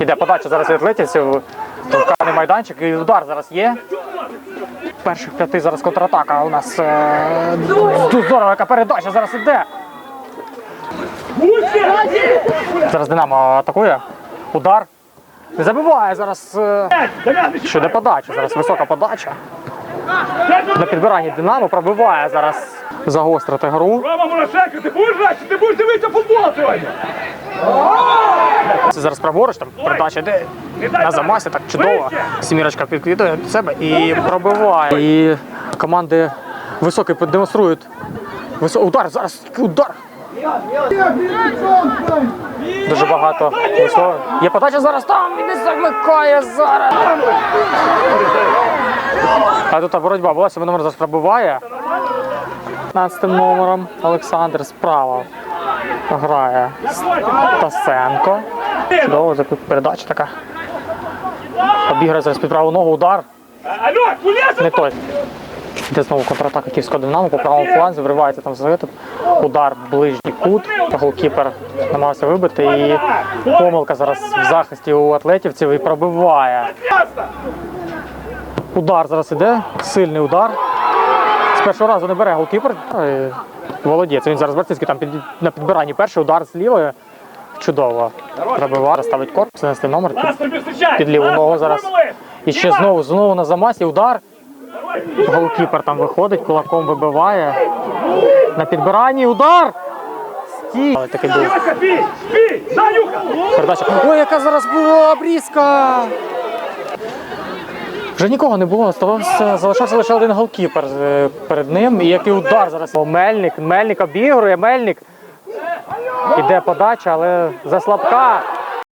Іде подача зараз від атлетівців. Товканий майданчик і удар зараз є. Перших п'яти зараз контратака у нас е, здорова, яка передача зараз іде. Зараз Динамо атакує. Удар. Не забиває зараз. е, Що йде подача? Зараз висока подача. На підбиранні Динамо пробиває зараз загострити гру. Рома Морошенко, ти будеш грати? Ти будеш дивитися футбол сьогодні? Це зараз праворуч, там передача йде на замасі, так чудово. Сімірочка підкидує до себе і пробиває. І команди високий демонструють. Висо... Удар зараз удар. Дуже багато. Є подача зараз там і не замикає зараз. А тут боротьба була, номер зараз пробиває. 15 номером Олександр справа грає Стасенко. Чудово, за передача така. Обіграє зараз під праву ногу, удар. Не той. Йде знову контратака Київського Динамо по правому фланзі, вривається там за тут. Удар ближній кут. Голкіпер намагався вибити і помилка зараз в захисті у атлетівців і пробиває. Удар зараз іде, сильний удар. З першого разу не бере голкіпер. Володіється. Він зараз Барцинський там під, на підбиранні перший удар з лівої. Чудово. Пробиває, ставить корпус, 17 номер. Зустрічає! Під ліву ногу зараз. І ще знову, знову на замасі удар. Голкіпер там виходить, кулаком вибиває. На підбиранні удар! Стій! Але такий був. Передача. Ой, яка зараз була обрізка! Вже нікого не було, оставався, залишався лише один голкіпер е, перед ним. І який удар зараз. Мельник, Мельник обігрує, Мельник. Іде подача, але заслабка.